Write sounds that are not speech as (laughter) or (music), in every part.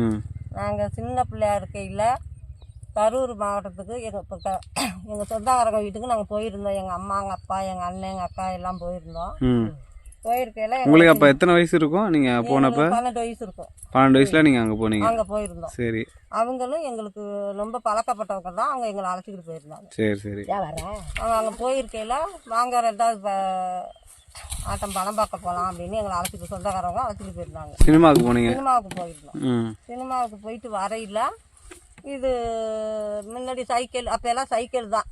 ம். நாங்கள் சின்ன பிள்ளையா இருக்கையில் கரூர் மாவட்டத்துக்கு எங்கள் இப்போ க (clears throat) எங்கள் சொந்தக்காரங்க வீட்டுக்கு நாங்கள் போயிருந்தோம். எங்கள் அம்மா எங்கள் அப்பா எங்கள் அண்ணன் எங்கள் அக்கா எல்லாம் போயிருந்தோம். ம். போயிருக்கையில் உங்களுக்கு அப்போ எத்தனை வயசு இருக்கும் நீங்கள் போனப்போ? பன்னெண்டு வயசு இருக்கும். பன்னெண்டு வயசில் நீங்கள் அங்கே போனீங்க. அங்கே போயிருந்தோம். சரி. அவங்களும் எங்களுக்கு ரொம்ப பழக்கப்பட்டவங்க தான். அவங்க எங்களை அழைச்சிக்கிட்டு போயிருந்தாங்க. சரி சரி. அவங்க அங்கே போயிருக்கையில் வாங்க ரெண்டாவது ஆட்டம் பணம் பார்க்க போகலாம் அப்படின்னு எங்களை அழைச்சிட்டு சொந்தக்காரவங்க அழைச்சிட்டு போயிருந்தாங்க. சினிமாவுக்கு போனீங்க? சினிமாவுக்கு போயிருந்தோம். ம். சினிமாவுக்கு போயிட்டு வரையில் இது முன்னாடி சைக்கிள் அப்போ எல்லாம் சைக்கிள் தான்.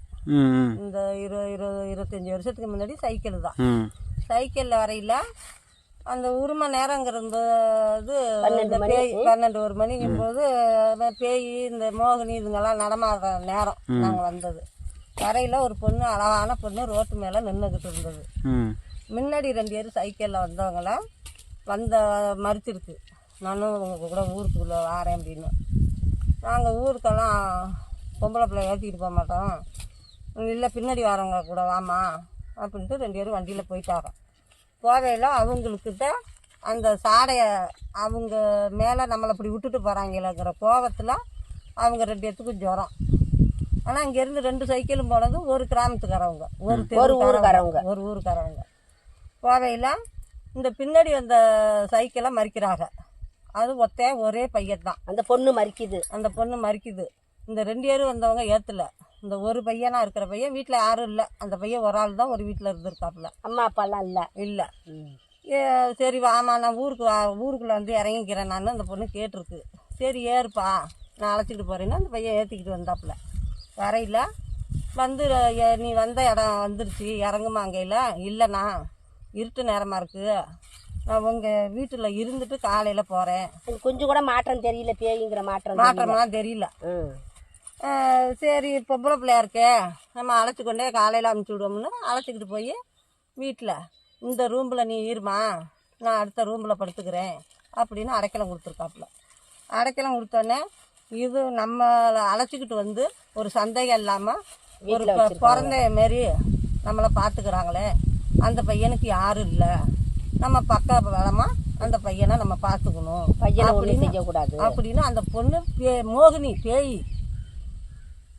இந்த இரு இரு இருபத்தஞ்சி வருஷத்துக்கு முன்னாடி சைக்கிள் தான். சைக்கிளில் வரையில் அந்த உரிமை நேரங்கிறது இது இந்த பேய் பன்னெண்டு ஒரு மணிக்கும் போது பேய் இந்த மோகினி இதுங்கெல்லாம் நடமாடுற நேரம் நாங்கள் வந்தது. வரையில் ஒரு பொண்ணு அழகான பொண்ணு ரோட்டு மேலே நின்றுக்கிட்டு இருந்தது. ம். முன்னாடி ரெண்டு பேர் சைக்கிளில் வந்தவங்கள வந்த மறுத்திருக்கு. நானும் உங்கள் கூட ஊருக்குள்ளே வாரேன் அப்படின்னு. நாங்கள் ஊருக்கெல்லாம் பொம்பளை பிள்ளை ஏற்றிக்கிட்டு போக மாட்டோம். இல்லை பின்னாடி வரவங்க கூட வாமா அப்படின்ட்டு ரெண்டு பேரும் வண்டியில் போயிட்டாங்க. போகையில் அவங்களுக்கிட்ட அந்த சாடையை அவங்க மேலே நம்மளை இப்படி விட்டுட்டு போகிறாங்களேங்கிற கோபத்தில் அவங்க ரெண்டு பேர்த்துக்கும் ஜுரம். ஆனால் இங்கேருந்து ரெண்டு சைக்கிளும் போனது ஒரு கிராமத்துக்காரவங்க. ஒரு தெருவுக்காரவங்க. ஒரு ஊருக்காரவங்க. போகையில் இந்த பின்னாடி வந்த சைக்கிளை மறிக்கிறாங்க. அது ஒத்தே ஒரே பையன் தான் அந்த பொண்ணு மறிக்குது. அந்த பொண்ணு மறிக்குது. இந்த ரெண்டு பேரும் வந்தவங்க ஏற்றல இந்த ஒரு பையனா இருக்கிற பையன் வீட்டில் யாரும் இல்லை. அந்த பையன் ஒரு ஆள் தான் ஒரு வீட்டில் இருந்திருக்காப்புல. அம்மா அப்பாலாம் இல்லை. இல்லை. ஏ சரி வாமா நான் ஊருக்கு வா ஊருக்குள்ளே வந்து இறங்கிக்கிறேன் நான். அந்த பொண்ணு கேட்டிருக்கு. சரி ஏறுப்பா. நான் அழைச்சிட்டு போகிறேன்னா அந்த பையன் ஏற்றிக்கிட்டு வந்தாப்புல. வரையில் வந்து நீ வந்த இடம் வந்துருச்சு. இறங்குமா அங்கேயில்? இல்லைண்ணா. இருட்டு நேரமாக இருக்குது நான் உங்கள் வீட்டில் இருந்துட்டு காலையில் போகிறேன் கொஞ்சம் கூட மாற்றம் தெரியல பேய்ங்கிற மாற்றம். மாற்றம்லாம் தெரியல. சரி பொம்பளை பிள்ளையா இருக்கே. நம்ம அழைச்சி கொண்டே காலையில் அமுச்சு விடுவோம்னு அழைச்சிக்கிட்டு போய் வீட்டில் இந்த ரூமில் நீ இருமா நான் அடுத்த ரூமில் படுத்துக்கிறேன் அப்படின்னு அடைக்கலம் கொடுத்துருக்காப்புல. அடைக்கலம் கொடுத்தோன்னே இது நம்மளை அழைச்சிக்கிட்டு வந்து ஒரு சந்தேகம் இல்லாமல் ஒரு பிறந்த மாரி நம்மளை பார்த்துக்கிறாங்களே அந்த பையனுக்கு யாரும் இல்லை. நம்ம பக்க பலமாக அந்த பையனை நம்ம பார்த்துக்கணும். பையனை ஒன்றும் செய்யக்கூடாது. அப்படின்னு அந்த பொண்ணு பே- மோகினி பேய்.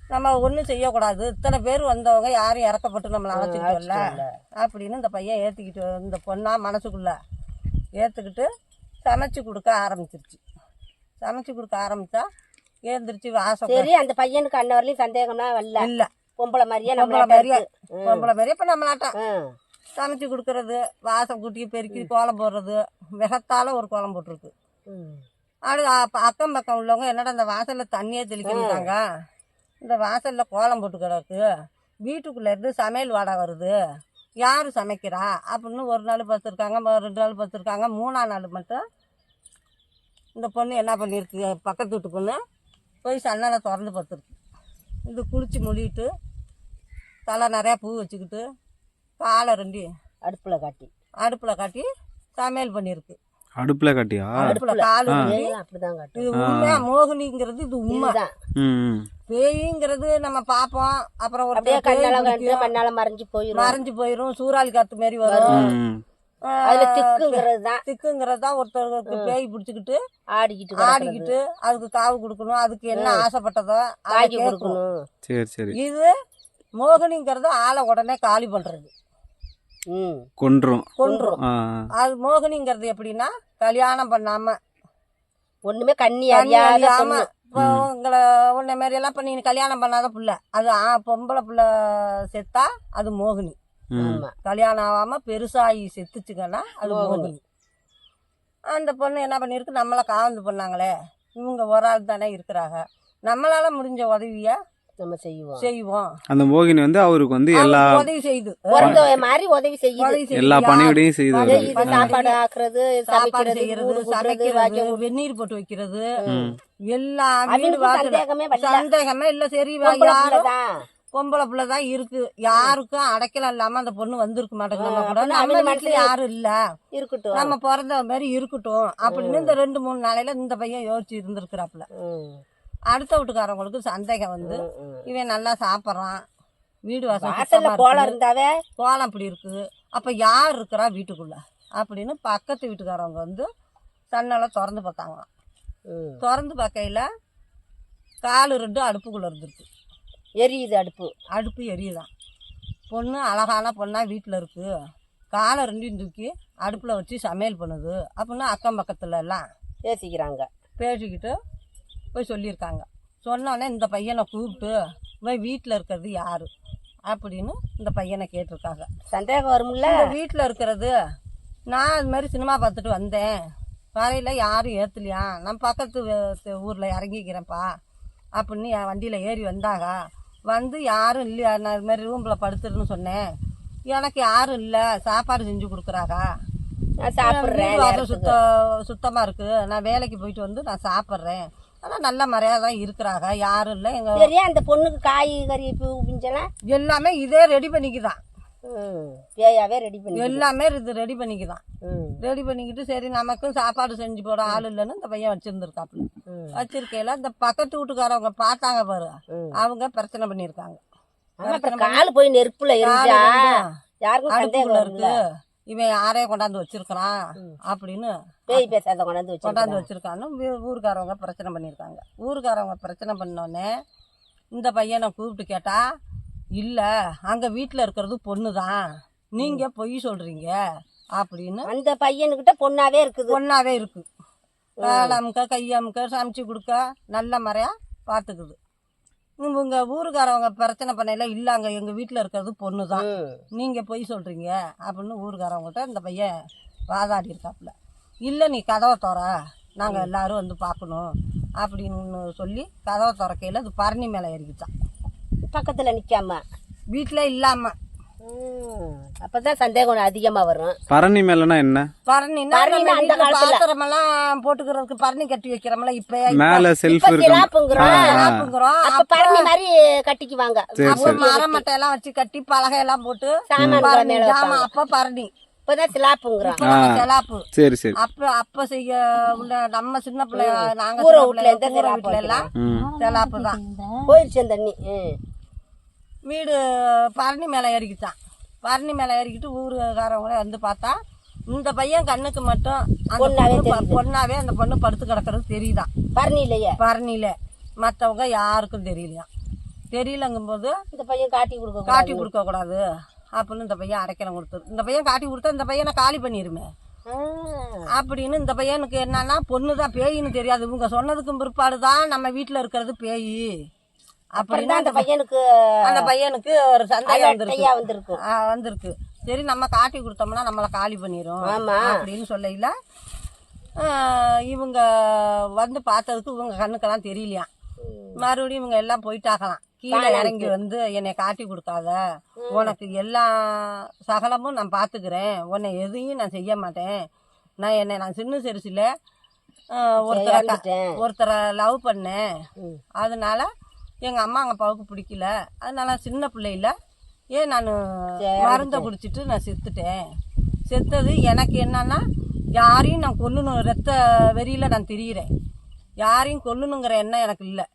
நம்ம ஒன்றும் செய்யக்கூடாது. இத்தனை பேர் வந்தவங்க யாரும் இறக்கப்பட்டு நம்மளை அழைச்சிக்கிட்டோம்ல. அப்படின்னு இந்த பையன் ஏற்றிக்கிட்டு இந்த பொண்ணா மனசுக்குள்ள ஏற்றுக்கிட்டு சமைச்சு கொடுக்க ஆரம்பிச்சிருச்சு. சமைச்சு கொடுக்க ஆரம்பித்தா ஏந்திரிச்சு வாசம் சரி அந்த பையனுக்கு அண்ணன் வரலையும் சந்தேகம்லாம் வரல. இல்லை. பொம்பளை மாதிரியே பொம்பளை நம்மள மாதிரியே பொம்பளை மாதிரியே இப்போ நம்மளாட்டம் சமைச்சு கொடுக்கறது வாசம் கூட்டி பெருக்கி கோலம் போடுறது விகத்தால ஒரு கோலம் போட்டிருக்கு. அது அக்கம் பக்கம் உள்ளவங்க என்னடா இந்த வாசல்ல தண்ணியே தெளிக்கிறாங்க இந்த வாசல்ல கோலம் போட்டு கிடக்கு. வீட்டுக்குள்ள இருந்து சமையல் வாடை வருது. யார் சமைக்கிறா? அப்படின்னு ஒரு நாள் பார்த்துருக்காங்க ம- ரெண்டு நாள் பார்த்துருக்காங்க மூணாம் நாள் மட்டும் இந்த பொண்ணு என்ன பண்ணியிருக்கு பக்கத்து வீட்டு பொண்ணு போய் சன்னலை திறந்து பார்த்துருக்கு. இது குளிச்சு மொழிட்டு தலை நிறையா பூ வச்சுக்கிட்டு காலை ரெண்டி அடுப்புல காட்டி. அடுப்பில் காட்டி சமையல் பண்ணியிருக்கு அடுப்பில் காட்டியா? அடுப்பில் கால் அப்படிதான் காட்டும். இது உண்மையா மோகினிங்கிறது இது உண்மை. இதுதான். ம் ம். பேய்ங்கிறது நம்ம பார்ப்போம். அப்புறம் ஒரு கண்ணால மண்ணால மறைஞ்சு போயிடும் மறைஞ்சு போயிடும் சூறாவளி காத்து மாரி வரும். ம் அதுல திக்குங்கிறது தான். திக்குங்கிறது தான் ஒருத்தருக்கு பேய் பிடிச்சிக்கிட்டு ஆடிக்கிட்டு. ஆடிக்கிட்டு அதுக்கு காவு கொடுக்கணும். அதுக்கு என்ன ஆசைப்பட்டதோ கேட்கும். கொடுக்கணும். சரி சரி. இது மோகினிங்கிறது ஆளை உடனே காலி பண்றது. கொன்றும். கொன்றும். அது மோகினிங்கிறது எப்படின்னா கல்யாணம் பண்ணாம ஒண்ணுமே கண்ணி அறியாம. இப்போ உங்களை உன்னை மாரி எல்லாம் பண்ணி கல்யாணம் பண்ணாத புள்ள. அது ஆ பொம்பளை புள்ள செத்தா அது மோகினி. கல்யாணம் ஆகாம பெருசாகி செத்துச்சுங்கன்னா அது மோகினி. அந்த பொண்ணு என்ன பண்ணியிருக்கு? நம்மளை காவந்து பண்ணாங்களே. இவங்க ஒரு ஆள் தானே இருக்கிறாங்க. நம்மளால முடிஞ்ச உதவிய நம்ம செய்வோம். செய்வோம். அந்த மோகினி வந்து அவருக்கு வந்து எல்லா உதவி செய்யுது பிறந்த மாதிரி உதவி செய்யுது. உதவி. எல்லா பணிவிடையும் செய்யுது. சாப்பாடு ஆக்குறது சாப்பாடு சமைக்கிறது செய்யறது ஊரு கூட்டுறது சமைக்கிறது வாக்கியம் வெந்நீர் போட்டு வைக்கிறது. எல்லாமே அவனுக்கு வாசல்ல. சந்தேகமே வரல. சந்தேகமே இல்ல சரி பொம்பளை யாரும் பிள்ளைதான். பொம்பளை பிள்ளை தான் இருக்கு. யாருக்கும் அடைக்கலம் இல்லாம அந்த பொண்ணு வந்திருக்க மாட்டேங்குது. நம்ம கூட அப்படின்னா நம்ம அவங்க வீட்டுல யாரும் இல்ல. இருக்கட்டும். நம்ம பிறந்த மாதிரி இருக்கட்டும். அப்படின்னு இந்த ரெண்டு மூணு நாளையில இந்த பையன் யோசிச்சு இருந்திருக்கிறாப்புல. ம், அடுத்த வீட்டுக்காரவங்களுக்கு சந்தேகம் வந்து. இவன் நல்லா சாப்பிட்றான். வீடு வாசல் கோலம். இருந்தாவே? கோலம் இப்படி இருக்கு. அப்ப யார் இருக்கிறா வீட்டுக்குள்ள? அப்படின்னு பக்கத்து வீட்டுக்காரவங்க வந்து சன்னலை திறந்து பார்த்தாங்களாம். திறந்து பார்க்கையில் காலு ரெண்டு அடுப்புக்குள்ளே இருந்திருக்கு. எரியுது அடுப்பு. அடுப்பு எரியுதான் பொண்ணு அழகான பொண்ணாக வீட்டில் இருக்குது காலை ரெண்டையும் தூக்கி அடுப்பில் வச்சு சமையல் பண்ணுது. அப்படின்னு அக்கம் பக்கத்துல எல்லாம் பேசிக்கிறாங்க. பேசிக்கிட்டு போய் சொல்லியிருக்காங்க. சொன்னோடனே இந்த பையனை கூப்பிட்டு இவன் வீட்டில் இருக்கிறது யார்? அப்படின்னு இந்த பையனை கேட்டிருக்காங்க. சந்தேகம் வரும்ல வீட்டில் இருக்கிறது நான் இது மாதிரி சினிமா பார்த்துட்டு வந்தேன். வரையில் யாரும் ஏற்றலையா நான் பக்கத்து ஊரில் இறங்கிக்கிறேன்ப்பா. அப்படின்னு என் வண்டியில் ஏறி வந்தாங்க. வந்து யாரும் இல்லையா? நான் இது மாதிரி ரூமில் படுத்துருன்னு சொன்னேன். எனக்கு யாரும் இல்லை. சாப்பாடு செஞ்சு கொடுக்குறாங்க. சாப்பிட்றேன் சுத்த சுத்தமாக இருக்குது நான் வேலைக்கு போயிட்டு வந்து நான் சாப்பிட்றேன். ஆனால் நல்ல முறையாக தான் இருக்கிறாங்க. யாரும் இல்லை. எங்கள் சரியா அந்த பொண்ணுக்கு காய்கறி பூ பிஞ்செல்லாம் எல்லாமே இதே ரெடி பண்ணிக்குதான். பேயாவே ரெடி பண்ணி எல்லாமே இது ரெடி பண்ணிக்குதான். ரெடி பண்ணிக்கிட்டு சரி நமக்கும் சாப்பாடு செஞ்சு போட ஆள் இல்லைன்னு இந்த பையன் வச்சிருந்துருக்காப்புல. வச்சிருக்கையில இந்த பக்கத்து வீட்டுக்காரவங்க பார்த்தாங்க பாரு. அவங்க பிரச்சனை பண்ணியிருக்காங்க. கால் போய் நெருப்புல யாருக்கும் இருக்கு. இவன் யாரைய கொண்டாந்து வச்சிருக்கிறான் அப்படின்னு பேய் பேசாத கொண்டாந்து கொண்டாந்து வச்சிருக்கான்னு ஊருக்காரவங்க பிரச்சனை பண்ணியிருக்காங்க. ஊருக்காரவங்க பிரச்சனை பண்ணோடனே இந்த பையனை கூப்பிட்டு கேட்டா இல்லை அங்கே வீட்டில் இருக்கிறது பொண்ணு தான் நீங்கள் பொய் சொல்கிறீங்க அப்படின்னு அந்த பையனுக்கிட்ட பொண்ணாவே இருக்குது. பொண்ணாவே இருக்கு. காலமுக்க கையமுக்க சமைச்சு கொடுக்க நல்ல முறையா பார்த்துக்குது. இவங்க ஊருக்காரவங்க பிரச்சனை பண்ணையில இல்லைங்க. எங்கள் வீட்டில் இருக்கிறது பொண்ணு தான் ம். நீங்கள் பொய் சொல்கிறீங்க அப்படின்னு ஊருக்காரவங்கள்ட்ட இந்த பையன் வாதாடி இருக்காப்புல. இல்லை நீ கதவை தோற. நாங்கள் எல்லாரும் வந்து பார்க்கணும். அப்படின்னு சொல்லி கதவை திறக்கையில் அது பரணி மேலே ஏறிக்கிச்சான் பக்கத்துல நிக்காம. வீட்டில் இல்லாமல். அப்பதான் சந்தேகம் அதிகமா வரும். பரணி மேலனா என்ன? பரணின்னா பரணின்னா அந்த காலத்துல. பாத்திரமெல்லாம் போட்டுக்கிறதுக்கு பரணி கட்டி வைக்கிறோம்ல இப்போ மேல செல்ஃப் இப்ப இருக்கும். சிலாப்புங்கிறோம் சாப்புங்கிறோம் அப்ப பரணி மாதிரி கட்டிக்குவாங்க. அப்போ மரம் மட்டை எல்லாம் வச்சு கட்டி பலகை எல்லாம் போட்டு சாமான் பரணி மேல ஜாமான் அப்ப பரணி. இப்பதான் சிலாப்புங்கிறோம் இப்ப நம்ம சரி சரி. அப்ப அப்ப செய்ய உள்ள நம்ம சின்ன பிள்ளை நாங்க ஊர வீட்டுல எந்த வீட்டுல எல்லாம் செலாப்பு தான் போயிருச்சு அந்த தண்ணி ம். வீடு பரணி மேல ஏறிக்கிட்டான். பரணி மேல ஏறிக்கிட்டு ஊருக்காரவங்களே வந்து பார்த்தா இந்த பையன் கண்ணுக்கு மட்டும் பொண்ணாவே அந்த பொண்ணு படுத்து கிடக்கிறது தெரியுதான். பரணி இல்லையே பரணியில. மற்றவங்க யாருக்கும் தெரியலையாம் தெரியலங்கும்போது இந்த பையன் காட்டி கொடுக்க காட்டி கொடுக்க கூடாது. அப்படின்னு இந்த பையன் அடைக்கலம் கொடுத்தது. இந்த பையன் காட்டி கொடுத்தா இந்த பையனை காலி பண்ணிருமே. அப்படின்னு இந்த பையனுக்கு என்னன்னா பொண்ணு தான் பேயின்னு தெரியாது. இவங்க சொன்னதுக்கும் பிற்பாடு தான் நம்ம வீட்டில் இருக்கிறது பேய். அப்படின்னு அந்த பையனுக்கு அந்த பையனுக்கு ஒரு சந்தேகம் வந்திருக்கு. வந்திருக்கு. ஆ, வந்திருக்கு. சரி நம்ம காட்டி கொடுத்தோம்னா நம்மளை காலி பண்ணிடும் ஆமா. அப்படின்னு சொல்லையில இவங்க வந்து பார்த்ததுக்கு இவங்க கண்ணுக்கெல்லாம் தெரியலையாம் மறுபடியும் இவங்க எல்லாம் போயிட்டாகலாம் கீழே இறங்கி வந்து என்னை காட்டி கொடுக்காத. உனக்கு எல்லா சகலமும் நான் பார்த்துக்கிறேன். உன்னை எதையும் நான் செய்ய மாட்டேன். நான் என்னை நான் சின்ன சிறுசில் ஒருத்தரை. ஒருத்தரை லவ் பண்ணேன். அதனால எங்கள் அம்மா எங்கள் அப்பாவுக்கு பிடிக்கல. அதனால சின்ன பிள்ளையில ஏன் நான் மருந்தை குடிச்சிட்டு நான் செத்துட்டேன். செத்தது எனக்கு என்னன்னா யாரையும் நான் கொல்லணும் ரத்த வெறியில் நான் திரியிறேன். யாரையும் கொல்லணுங்கிற எண்ணம் எனக்கு இல்லை.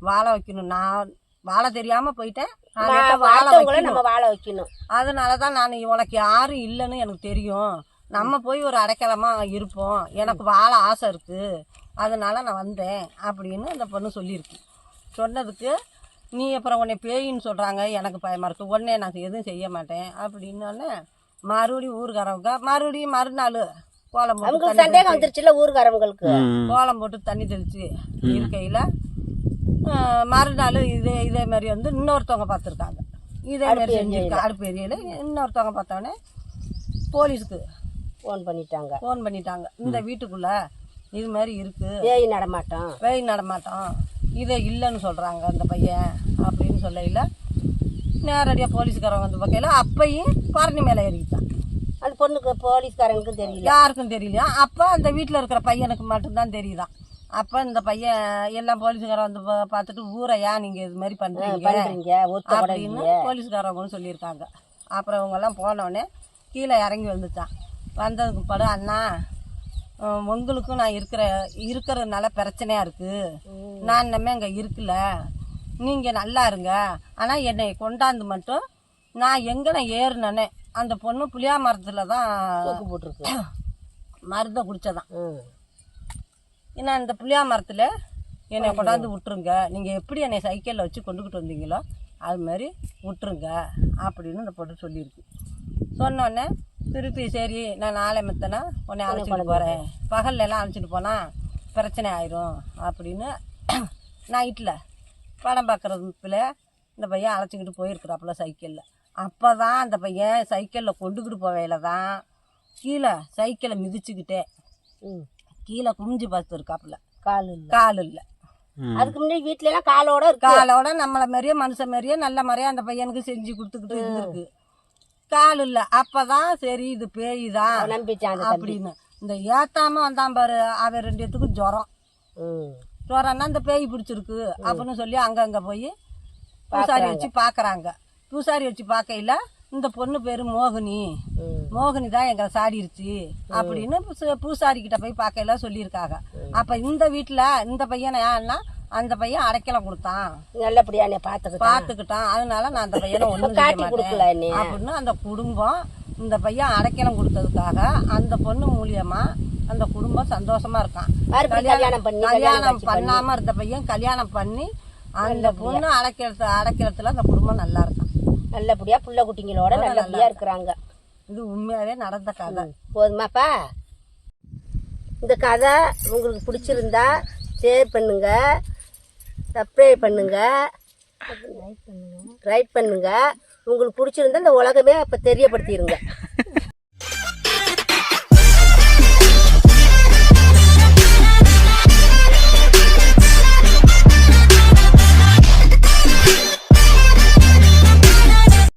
வாழ வைக்கணும். நான் வாழ தெரியாமல் போயிட்டேன். நம்ம வாழ வைக்கணும். அதனால தான் நான் உனக்கு யாரும் இல்லைன்னு எனக்கு தெரியும். நம்ம போய் ஒரு அடைக்கலமா இருப்போம். எனக்கு வாழ ஆசை இருக்கு. அதனால நான் வந்தேன் அப்படின்னு அந்த பொண்ணு சொல்லியிருக்கு. சொன்னதுக்கு நீ அப்புறம் உன்னை பேயின்னு சொல்கிறாங்க எனக்கு பயமாக இருக்கு. உடனே நான் எதுவும் செய்ய மாட்டேன். அப்படின்னோடனே மறுபடியும் ஊருக்காரவங்க மறுபடியும் மறுநாள் கோலம் போட்டு சந்தேகம் வந்துருச்சுல ஊருக்காரவங்களுக்கு கோலம் போட்டு தண்ணி தெளிச்சு இருக்கையில் மறுநாள் இதே இதே மாதிரி வந்து இன்னொருத்தவங்க பார்த்துருக்காங்க. இதே மாதிரி செஞ்சுருக்கா அடுப்பு ஏரியாவில் இன்னொருத்தவங்க பார்த்தோன்னே போலீஸுக்கு ஃபோன் பண்ணிட்டாங்க. ஃபோன் பண்ணிட்டாங்க. இந்த வீட்டுக்குள்ள இது மாதிரி இருக்கு. பேய் நடமாட்டம். பேய் நடமாட்டோம். இதை இல்லைன்னு சொல்கிறாங்க அந்த பையன் அப்படின்னு சொல்லையில் நேரடியாக போலீஸ்காரங்க வந்து பார்க்கையில் அப்பையும் பரணி மேலே ஏறிக்கிட்டான் அந்த பொண்ணுக்கு போலீஸ்காரனுக்கும் தெரியல. யாருக்கும் தெரியலையா அப்போ அந்த வீட்டில் இருக்கிற பையனுக்கு மட்டும்தான் தெரியுதான். அப்போ இந்த பையன் எல்லாம் போலீஸ்காரன் வந்து பார்த்துட்டு ஊரை ஏன் நீங்கள் இது மாதிரி பண்ணுறீங்க அப்படின்னு போலீஸ்காரவங்களும் சொல்லியிருக்காங்க. அப்புறம் இவங்கெல்லாம் போனோடனே கீழே இறங்கி வந்துட்டான். வந்ததுக்கு படு அண்ணா உங்களுக்கும் நான் இருக்கிற இருக்கிறதுனால பிரச்சனையாக இருக்குது நான் இனிமே அங்கே இருக்கல. நீங்கள் நல்லா இருங்க. ஆனால் என்னை கொண்டாந்து மட்டும் நான் எங்கே நான் ஏறினேனே அந்த பொண்ணு புளியா மரத்தில் தான் போட்டிருக்கு. (clears throat) மருந்தை குடிச்சதான். ம். இன்னும் இந்த புளியா மரத்தில் என்னை கொண்டாந்து விட்டுருங்க. நீங்கள் எப்படி என்னை சைக்கிளில் வச்சு கொண்டுக்கிட்டு வந்தீங்களோ அது மாதிரி விட்டுருங்க அப்படின்னு இந்த பொண்ணு சொல்லியிருக்கு. சொன்னோடனே திருப்பி சரி நான் நாளை மத்தனா உன்னை அழைச்சிட்டு போகிறேன் பகல்ல எல்லாம் அழைச்சிட்டு போனால் பிரச்சனை ஆயிரும். அப்படின்னு (clears throat) நைட்டில் படம் பார்க்குறதுல இந்த பையன் அழைச்சிக்கிட்டு போயிருக்கிறாப்புல சைக்கிளில். அப்போ தான் அந்த பையன் சைக்கிளில் கொண்டுக்கிட்டு போவையில தான் கீழே சைக்கிளை மிதிச்சுக்கிட்டே கீழே குமிஞ்சு பார்த்துருக்காப்புல. கால் இல்லை. கால் இல்லை. அதுக்கு முன்னாடி வீட்ல எல்லாம் காலோட இருக்கு. காலோட நம்மளை மாதிரியே மனுஷன் மாதிரியே நல்ல மாதிரியே அந்த பையனுக்கு செஞ்சு கொடுத்துக்கிட்டு இருந்திருக்கு. கால் இல்லை. அப்பதான் சரி இது பேய் தான் நம்பிச்சான் அந்த தம்பி. அப்படின்னு. இந்த ஏத்தாம வந்தான் பாரு அவன் ரெண்டு ஜுரம். ஜுரம்னா இந்த பேய் பிடிச்சிருக்கு அப்படின்னு சொல்லி அங்கங்க போய் பூசாரி வச்சு பார்க்கறாங்க பூசாரி வச்சு பார்க்கையில இந்த பொண்ணு பேரு மோகினி. மோகினி தான் எங்களை சாடிருச்சு அப்படின்னு பூச- பூசாரி கிட்ட போய் பார்க்கையில சொல்லியிருக்காங்க. அப்ப இந்த வீட்டுல இந்த பையனை ஏன்னா அந்த பையன் அடைக்கலம் கொடுத்தான். நல்லபடியா என்னை பார்த்துக்கிட்டான். பார்த்துக்கிட்டான். அதனால நான் அந்த பையனை ஒண்ணும் காட்டி கொடுக்கல என்னைய. அப்படின்னு அந்த குடும்பம் இந்த பையன் அடைக்கலம் கொடுத்ததுக்காக அந்த பொண்ணு மூலியமா அந்த குடும்பம் சந்தோஷமா இருக்கான். கல்யாணம் பண்ணி கல்யாணம் பண்ணாம இருந்த பையன் கல்யாணம் பண்ணி அந்த பொண்ணு அடைக்கிறது அடைக்கிறதுல அந்த குடும்பம் நல்லா இருக்கான். நல்லபடியா புள்ள குட்டிங்களோட நல்லபடியா இருக்கிறாங்க. இது உண்மையாவே நடந்த கதை. போதுமாப்பா. இந்த கதை உங்களுக்கு பிடிச்சிருந்தா ஷேர் பண்ணுங்க. சப்ஸ்கிரைப் பண்ணுங்க. ரைட் பண்ணுங்க. உங்களுக்கு பிடிச்சிருந்தா இந்த உலகமே அப்போ தெரியப்படுத்திடுங்க (laughs)